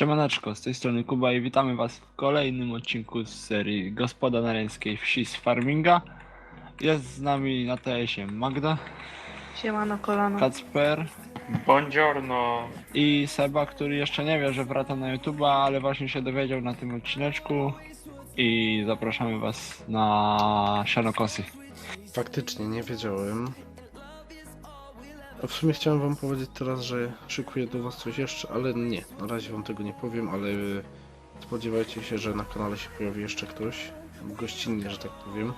Siemaneczko, z tej strony Kuba i witamy was w kolejnym odcinku z serii Gospoda Nareńskiej Wsi z Farminga. Jest z nami na TS-ie Magda, Siemano kolano. Kacper Buongiorno. i Seba, który jeszcze nie wie, że wraca na YouTube'a, ale właśnie się dowiedział na tym odcineczku i zapraszamy was na Sianokosy. Faktycznie, nie wiedziałem. W sumie chciałem wam powiedzieć teraz, że szykuję do was coś jeszcze, ale nie, na razie wam tego nie powiem, ale spodziewajcie się, że na kanale się pojawi jeszcze ktoś. Gościnnie, że tak powiem.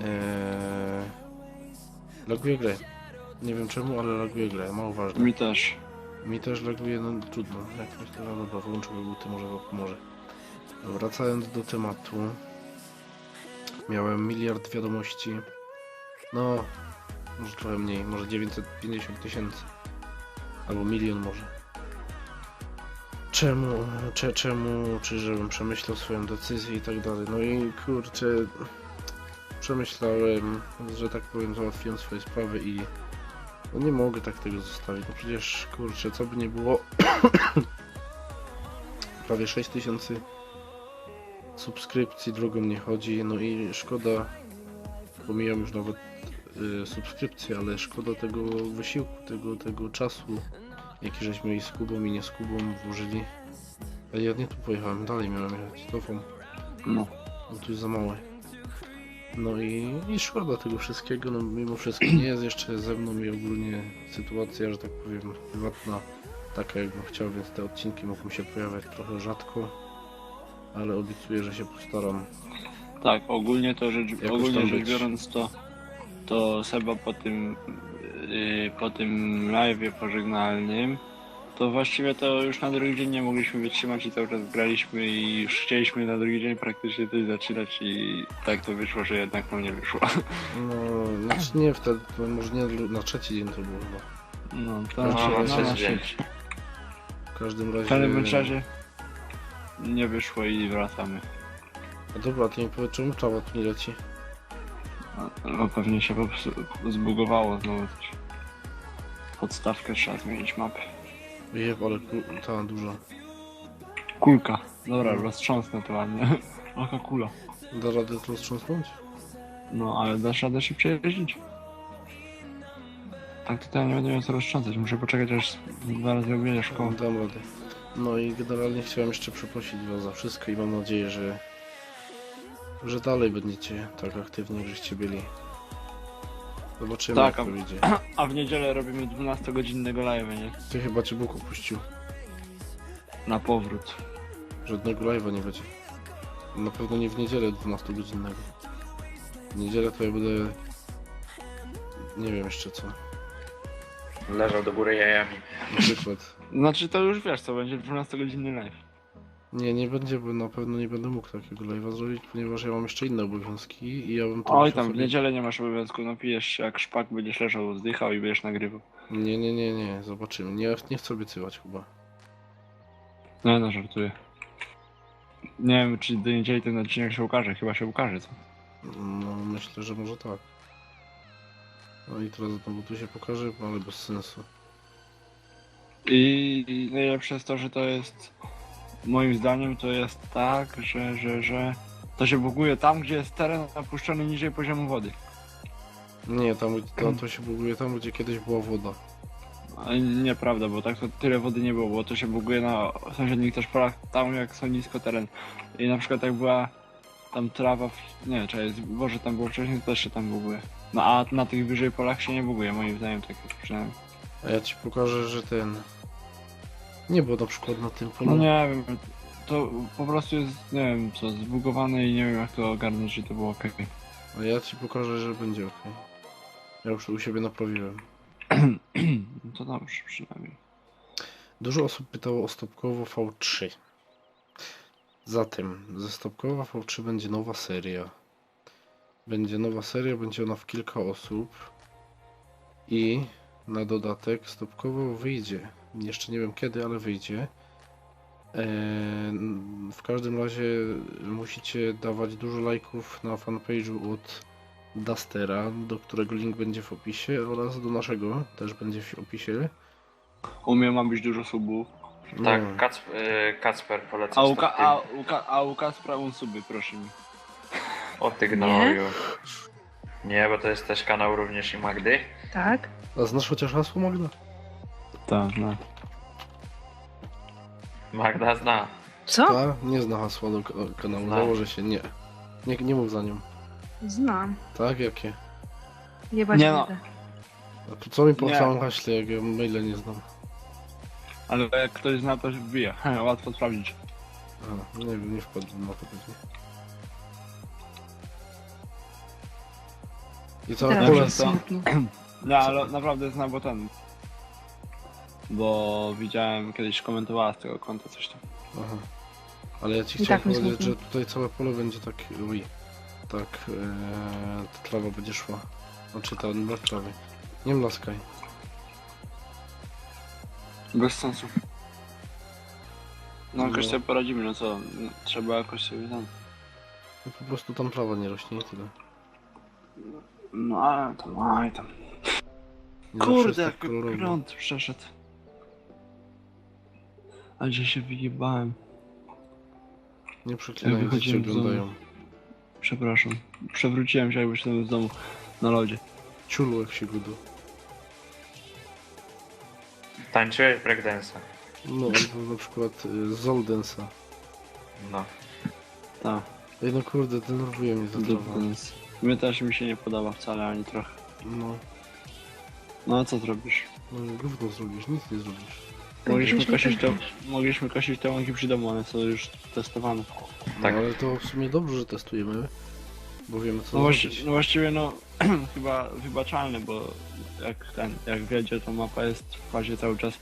Eee... Laguję grę. Nie wiem czemu, ale laguję grę, mało ważne. Mi też. Mi też laguje, no trudno. Jak myślę, że dobra, wyłączę buty, może wam pomoże. Wracając do tematu. Miałem miliard wiadomości. No, może trochę mniej, może 950 tysięcy. Albo milion może. Czemu, cze, czemu, czy żebym przemyślał swoją decyzję i tak dalej. No i kurczę, przemyślałem, że tak powiem, załatwiłem swoje sprawy i no nie mogę tak tego zostawić. No przecież, kurczę, co by nie było. Prawie 6 tysięcy subskrypcji drogą nie chodzi. No i szkoda, pomijam już nawet y, subskrypcję, ale szkoda tego wysiłku, tego, tego czasu, jaki żeśmy i z Kubą i nie z Kubą włożyli. Ale ja nie tu pojechałem, dalej miałem jechać, cofam, No. bo tu jest za małe. No i, i szkoda tego wszystkiego, no mimo wszystko nie jest jeszcze ze mną i ogólnie sytuacja, że tak powiem, prywatna, taka jakbym chciał, więc te odcinki mogą się pojawiać trochę rzadko, ale obiecuję, że się postaram. Tak, ogólnie to rzecz, ogólnie rzecz biorąc to, to Seba po tym, yy, po tym live'ie pożegnalnym, to właściwie to już na drugi dzień nie mogliśmy wytrzymać i cały czas graliśmy i już chcieliśmy na drugi dzień praktycznie coś zaczynać i tak to wyszło, że jednak nam nie wyszło. No, znaczy nie wtedy, to może nie na trzeci dzień to było chyba. No, to No, znaczy, no, no, to na sieć. W każdym razie... W każdym razie nie wyszło i wracamy. A dobra, to nie powiedz czemu trawa tu nie leci. No, pewnie się po prostu zbugowało znowu coś. Podstawkę trzeba zmienić mapy. Jeb, ale ku- ta duża. Kulka. Dobra, roztrząsnę to ładnie. Oka kula. Da radę to strząsnąć? No, ale dasz radę szybciej jeździć. Tak ja nie będę miał co roztrząsać. Muszę poczekać aż dwa razy objedzie szkołę. Dam radę. No i generalnie chciałem jeszcze przeprosić was za wszystko i mam nadzieję, że że dalej będziecie tak aktywni, jak żeście byli. Zobaczymy Tak, jak a- to wyjdzie. A w niedzielę robimy 12-godzinnego live'a, nie? Ty chyba cię Bóg opuścił. Na powrót. Żadnego live'a nie będzie. Na pewno nie w niedzielę 12 godzinnego. W niedzielę to ja będę... Nie wiem jeszcze co. Leżał do góry jajami. Na przykład. Znaczy to już wiesz co, będzie 12-godzinny live. Nie, nie będzie, bo na pewno nie będę mógł takiego live'a zrobić, ponieważ ja mam jeszcze inne obowiązki i ja bym to Oj musiał tam, w sobie- niedzielę nie masz obowiązku, napijesz się jak szpak, będziesz leżał, zdychał i będziesz nagrywał. Nie, nie, nie, nie, zobaczymy. Nie, nie chcę obiecywać chyba. No, no, żartuję. Nie wiem, czy do niedzieli ten odcinek się ukaże, chyba się ukaże, co? No, myślę, że może tak. No i teraz znowu tu się pokaże, ale bez sensu. I najlepsze jest to, że to jest, moim zdaniem, to jest tak, że, że, że to się buguje tam, gdzie jest teren napuszczony niżej poziomu wody. Nie, tam to, to się buguje tam, gdzie kiedyś była woda. Ale nieprawda, bo tak to tyle wody nie było, bo to się buguje na sąsiednich też polach, tam jak są nisko teren. I na przykład jak była tam trawa, w... nie, czekaj, Boże, tam było wcześniej, to też się tam buguje. No a na tych wyżej polach się nie buguje, moim zdaniem tak jest przynajmniej. A ja ci pokażę, że ten... Nie było na przykład na tym polu. No nie wiem, to po prostu jest, nie wiem co, zbugowane i nie wiem jak to ogarnąć, czy to było ok. A ja ci pokażę, że będzie ok. Ja już u siebie naprawiłem. No to dobrze przynajmniej. Dużo osób pytało o stopkowo V3. Zatem, ze stopkowa V3 będzie nowa seria. Będzie nowa seria, będzie ona w kilka osób. I na dodatek stopkowo wyjdzie. Jeszcze nie wiem kiedy, ale wyjdzie. Eee, w każdym razie musicie dawać dużo lajków na fanpage'u od Dustera, do którego link będzie w opisie oraz do naszego też będzie w opisie. U mnie ma być dużo subów. Tak, No. Kac, y, Kacper poleca A u, Ka- a, u, Ka- a u Kaspra un suby, proszę mi. O ty gnoju. Nie, bo to jest też kanał również i Magdy. Tak? A znasz chociaż hasło Magda? Tak, no. Magda zna. Co? Ta nie zna hasła do k- kanału, Zna. założę się, nie. Nie, nie mów za nią. Znam. Tak, jakie? Jebać Nie no. będę. A to co mi po Nie. całym haśle, jak ja maile nie znam? Ale jak ktoś zna, to wbija. Łatwo sprawdzić. A, nie wiem, nie wpadłem na to pewnie. I całe Teraz pole... jest smutno. No, ale naprawdę znam, bo ten... Bo widziałem kiedyś komentowała z tego konta coś tam. Aha. Ale ja ci I chciałem tak mi powiedzieć, że smutno. tutaj całe pole będzie tak... Ui. Tak, ee, ta trawa będzie szła. Znaczy ta brak trawy. Nie mlaskaj. Bez sensu. No jakoś No. sobie poradzimy, no co? No, Trzeba jakoś sobie tam... No, po prostu tam trawa nie rośnie i tyle. No ale tam, aj tam. Nie zawsze jest Kurde, tak jak kolorowo. prąd przeszedł. Ale że się wyjebałem. Nie przeklinaj, Jak cię wychodziłem z domu. oglądają. Przepraszam. Przewróciłem się, jakby szedłem z domu na lodzie. Ciulu jak się gudu. Tańczyłeś breakdance'a. No, albo na przykład y, Zoldensa. No. Tak, Ej no kurde, denerwuje mnie ta trawa. więc mnie też mi się nie podoba wcale ani trochę. No, No a co zrobisz? no gówno zrobisz, nic nie zrobisz. Mogliśmy kosić, te, tak- mogliśmy kosić te łąki przy domu, one są już testowane. Tak. No, ale to w sumie dobrze, że testujemy, bo wiemy co No, właści, zrobić. no właściwie no chyba wybaczalne, bo jak ten, jak wiedzie to mapa jest w fazie cały czas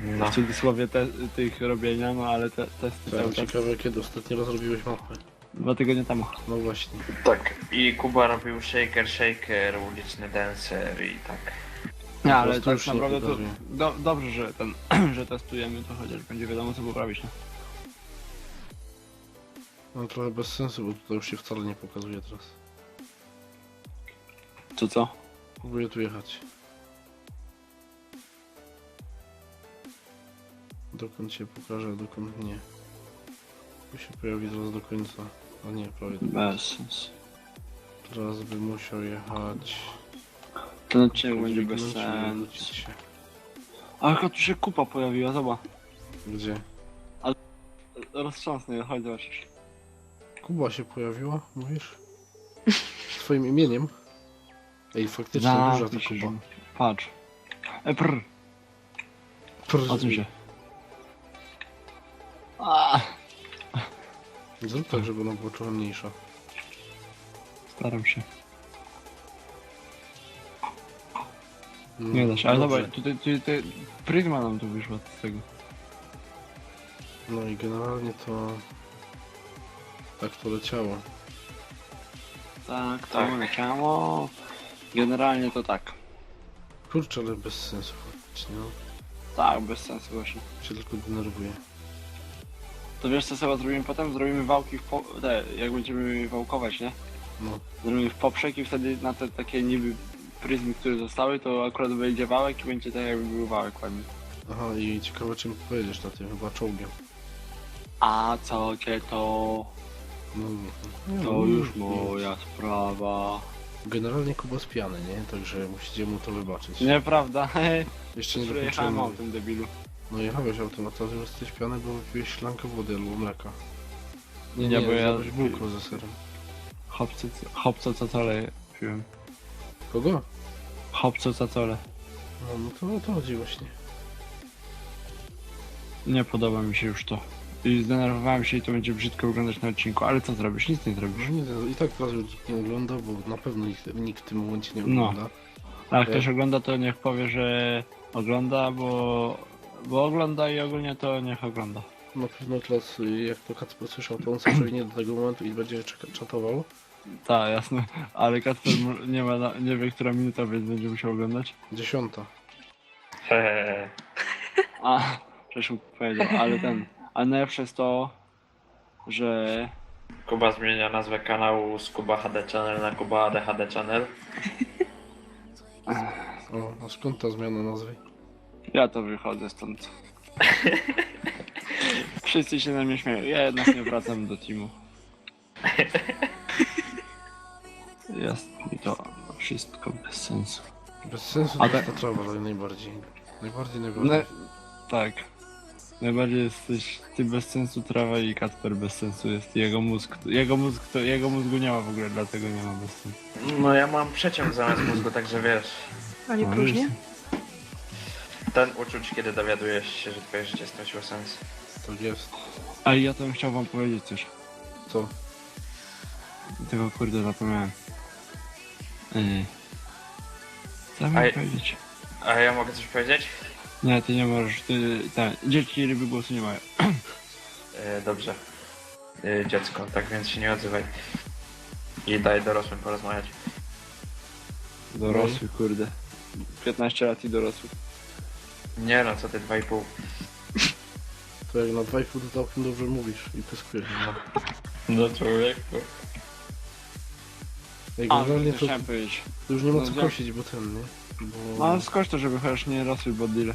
No. w cudzysłowie te, tych robienia, no ale te, testy Tak, cały czas. ciekawe kiedy ostatni raz robiłeś mapę. Dwa tygodnie temu. No właśnie. Tak. I Kuba robił shaker, shaker, uliczny dancer i tak. Nie, ale prostu tak już naprawdę to do, dobrze, że ten, że testujemy, to chociaż będzie wiadomo co poprawić. No. No trochę bez sensu, bo tutaj już się wcale nie pokazuje teraz. Co co? Próbuję tu jechać. Dokąd się pokaże, a dokąd nie. Tu się pojawi zaraz do końca. A nie, prawie. Bez sensu. Teraz by musiał jechać. Ten odcinek będzie bez sensu. się. A tu się kupa pojawiła, zobacz. Gdzie? Roztrząsny, chodź zobaczysz. Kuba się pojawiła, mówisz? Swoim imieniem? Ej, faktycznie duża ta się, Kuba. Patrz. E, prr, Prr. odsuń się. A, Zrób tak, żeby ona była trochę mniejsza. staram się. Nie da się, ale dobrze. zobacz, tutaj, tutaj, tutaj pryzma nam tu wyszła z tego. No i generalnie to... Tak to leciało. Tak, to Tak. leciało. Generalnie to tak. Kurczę, ale bez sensu faktycznie, no. Tak, bez sensu właśnie. Się tylko denerwuje. To wiesz co sobie zrobimy potem? Zrobimy wałki w po... te, jak będziemy wałkować, nie? No. Zrobimy w poprzek i wtedy na te takie niby pryzmy, które zostały, to akurat wejdzie wałek i będzie tak jakby był wałek ładny. Aha, i ciekawe czym pojedziesz na tym, chyba czołgiem. A co cię to? No, no, To już moja sprawa. Generalnie Kuba jest pijany, nie? Także musicie mu to wybaczyć. Nieprawda, Jeszcze nie przejechałem dokończyłem. autem debilu. No jechałeś autem, a teraz jesteś pijany, bo wypiłeś szklankę wody albo mleka. Nie, nie, bo ja zjadłeś bułką ze serem. hopco, hopco cacole piłem. Kogo? Hopco cacole. No, no to o to chodzi właśnie. Nie podoba mi się już to. I zdenerwowałem się i to będzie brzydko wyglądać na odcinku, ale co zrobisz? Nic nie zrobisz. No nie, no I tak teraz już nikt nie ogląda, bo na pewno nikt, nikt w tym momencie nie No. ogląda. A jak Okej. ktoś ogląda, to niech powie, że ogląda, bo, bo ogląda i ogólnie to niech ogląda. Na pewno teraz, y, jak to Kacper słyszał, to on sobie przewinię do tego momentu i będzie czatował. Tak, jasne. Ale Kacper nie, ma, na- nie wie, która minuta, więc będzie musiał oglądać. Dziesiąta. Hehehe. A, przecież mu powiedział, ale ten. A najlepsze jest to, że Kuba zmienia nazwę kanału z Kuba HD Channel na Kuba ADHD Channel. O, a skąd ta zmiana nazwy? ja to wychodzę stąd. Wszyscy się na mnie śmieją. Ja jednak nie wracam do teamu. Jest mi to wszystko bez sensu. Bez sensu A to trawa, ale najbardziej. Najbardziej, No, najbardziej. tak. Najbardziej jesteś ty bez sensu, trawa i Kacper bez sensu jest. Jego mózg, jego mózg, to, jego mózgu nie ma w ogóle, dlatego nie ma bez sensu. No ja mam przeciąg zamiast mózgu, także wiesz. A nie No, próżnie? Ten uczuć, kiedy dowiadujesz się, że twoje życie straciło sens. Tak jest. A ja to bym chciał wam powiedzieć coś. Co? Tego kurde zapomniałem. Yy. Co mam Aj. powiedzieć? A ja mogę coś powiedzieć? Nie, ty nie możesz, ty, tak, dzieci ryby głosu nie mają. E, dobrze. E, dziecko, tak więc się nie odzywaj. I daj dorosłym porozmawiać. Dorosły, kurde. 15 lat i dorosły. Nie no, co ty, 2,5. To jak na 2,5 to całkiem dobrze mówisz i pyskujesz. No. Do człowieku. A, Ej, to generalnie to, chciałem powiedzieć. to już nie ma no, co prosić, bo ten, nie? Bo... No skocz to, żeby chociaż nie rosły bodyle.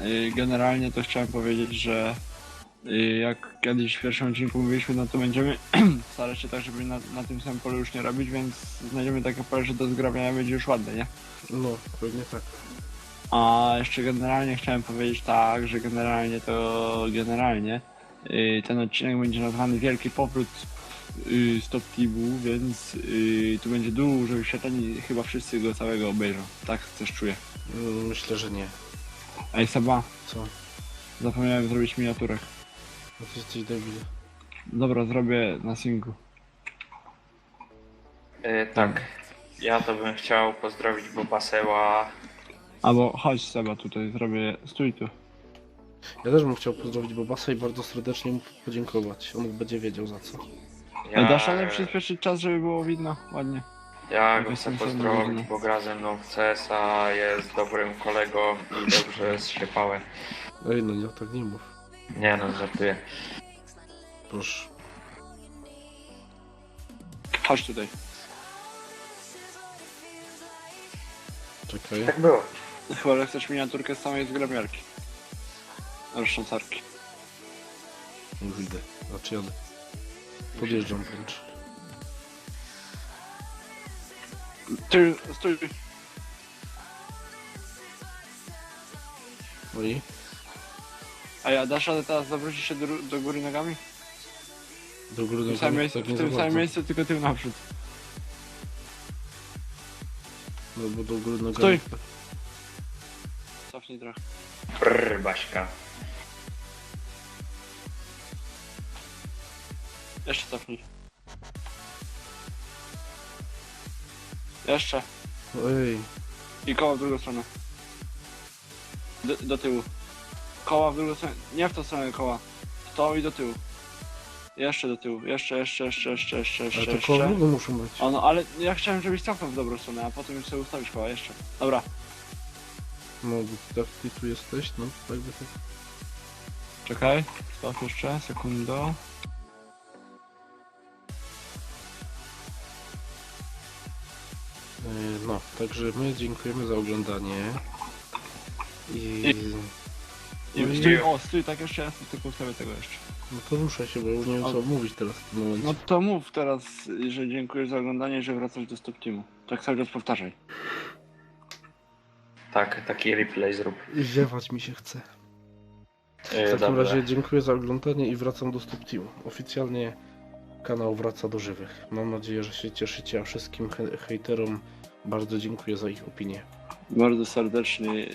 Yy, Generalnie to chciałem powiedzieć, że yy, jak kiedyś w pierwszym odcinku mówiliśmy, no to będziemy starać się tak, żeby na, na tym samym polu już nie robić, więc znajdziemy takie pole, że do zgrabiania będzie już ładne, nie? No, pewnie tak. A jeszcze generalnie chciałem powiedzieć tak, że generalnie to generalnie yy, ten odcinek będzie nazwany Wielki Powrót yy, Stop Tibu, więc yy, tu będzie dużo wyświetleń i chyba wszyscy go całego obejrzą. Tak też czuję. Mm, Myślę, że nie. Ej Seba, Co? zapomniałem zrobić miniaturek. No ty jesteś debil. Dobra, zrobię na singlu. E, tak. Ja to bym chciał pozdrowić Bobaseła. Albo chodź Seba tutaj, zrobię, stój tu. Ja też bym chciał pozdrowić Bobasa i bardzo serdecznie mu podziękować. On będzie wiedział za co. Ja... Dasz ale przyspieszyć czas, żeby było widno ładnie. Ja go chcę sensownie pozdrowić, bo gra ze mną w CS-a, jest dobrym kolegą i dobrze zsiepałem. Ej, no nie, tak nie mów. Nie no, żartuję. Proszę. Chodź tutaj. Czekaj. Tak było. Chyba, że chcesz miniaturkę z samej zgrabiarki. Roztrząsarki. Już idę. Znaczy jadę. Podjeżdżam wręcz. Ty, stój. No i? A ja dasz radę teraz zawrócić się do, do góry nogami? Do góry W tym samym, miejscu, tak nie w za tym samym bardzo. miejscu, tylko ty naprzód. No bo do góry nogami. Stój. Cofnij trochę. Brr, Baśka. Jeszcze cofnij. Jeszcze. Ej, I koła w drugą stronę. Do, do tyłu. Koła w drugą stronę. Nie w tą stronę koła. W to i do tyłu. Jeszcze do tyłu. Jeszcze, jeszcze, jeszcze, jeszcze, jeszcze, ale jeszcze. to koło jeszcze. drugą muszą być. O no, ale ja chciałem, żebyś cofnął w dobrą stronę, a potem już sobie ustawić koła jeszcze. Dobra. No, tak ty tu jesteś, no, tak by tak. Czekaj. Stop jeszcze, sekundo. No, także my dziękujemy za oglądanie. I... I No i- stój, o, stój, tak jeszcze raz, tylko ustawię tego jeszcze. No to ruszaj się, bo już nie wiem co O. mówić teraz w tym momencie. No to mów teraz, że dziękuję za oglądanie, że wracasz do Stop Teamu. Tak cały czas powtarzaj. Tak, taki replay zrób. Ziewać mi się chce. W E, takim dobra. razie dziękuję za oglądanie i wracam do Stop Teamu. Oficjalnie kanał wraca do żywych. Mam nadzieję, że się cieszycie, a wszystkim he hejterom bardzo dziękuję za ich opinię. Bardzo serdecznie.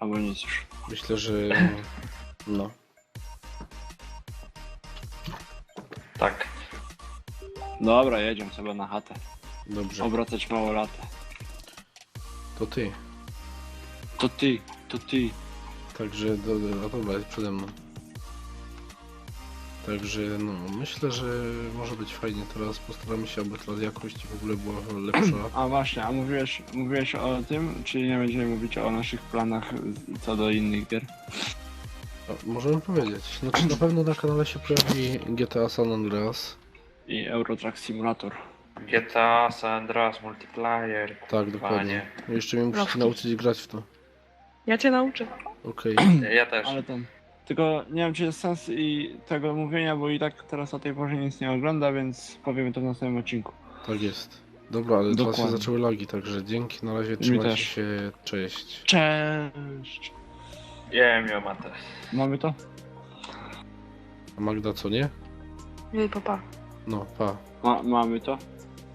Albo nic już. Myślę, że no. Tak. Dobra, jedziemy sobie na chatę. Dobrze. Obracać mało latę. To ty. To ty, to ty. Także do, do, a dobra, jest przede mną. Także no, myślę, że może być fajnie teraz. Postaramy się, aby teraz jakość w ogóle była lepsza. A właśnie, a mówiłeś, mówiłeś o tym, czy nie będziemy mówić o naszych planach co do innych gier? O, możemy powiedzieć. Znaczy na pewno na kanale się pojawi GTA San Andreas. I Eurotrack Simulator. GTA, San Andreas, Multiplayer. Tak, dokładnie. nie. No Jeszcze mnie musicie Lofty. nauczyć grać w to. Ja cię nauczę. Okej. Ja też. Ale ten. Tylko nie wiem, czy jest sens i tego mówienia, bo i tak teraz o tej porze nic nie ogląda, więc powiemy to w następnym odcinku. Tak jest. Dobra, ale dwa się Dokładnie. zaczęły lagi, także dzięki, na razie trzymajcie się, cześć. Cześć! Jem, ją matę. Mamy to? A Magda co nie? Jej, papa. No, pa. Ma, mamy to?